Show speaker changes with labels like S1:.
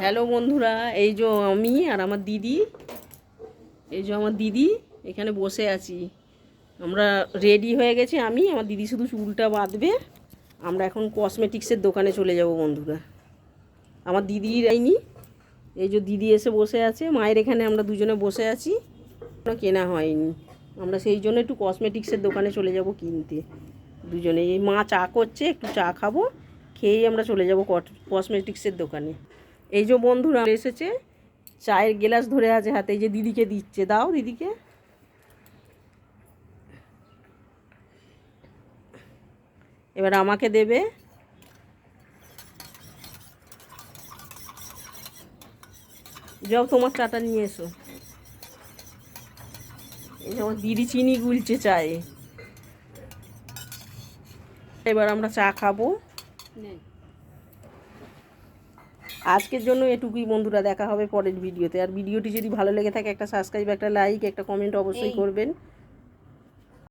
S1: Hello বন্ধুরা, এই যে আমি আর আমার দিদি। এই যে আমার দিদি, এখানে বসে আছি। আমরা রেডি হয়ে গেছি আমি, আমার দিদি শুধু চুলটা বাঁধবে। আমরা এখন কসমেটিক্সের দোকানে চলে যাব বন্ধুরা। আমার দিদি যায়নি। এই যে দিদি এসে বসে আছে, মায়ের এখানে আমরা দুজনে বসে আছি। কেনা হয়নি। আমরা সেই জন্য একটু কসমেটিক্সের দোকানে চলে যাব কিনতে। দুজনে এই মা চা করছে, একটু চা খাব। খেয়েই আমরা চলে যাব কসমেটিক্সের দোকানে। এই যে বন্ধুরা এসেছে, চায়ের গ্লাস ধরে আছে হাতে, এই যে দিদিকে দিচ্ছে। দাও দিদিকে। এবার আমাকে দেবে। যাও, তোমার চাটা নিয়ে এসো। এই যে আমার দিদি চিনি গুলছে চায়ে। এবার আমরা চা খাব। আজকের জন্য এটুকুই বন্ধুরা দেখা হবে পরের ভিডিওতে। আর ভিডিওটি যদি ভালো লেগে থাকে একটা সাবস্ক্রাইব একটা লাইক একটা কমেন্ট অবশ্যই করবেন।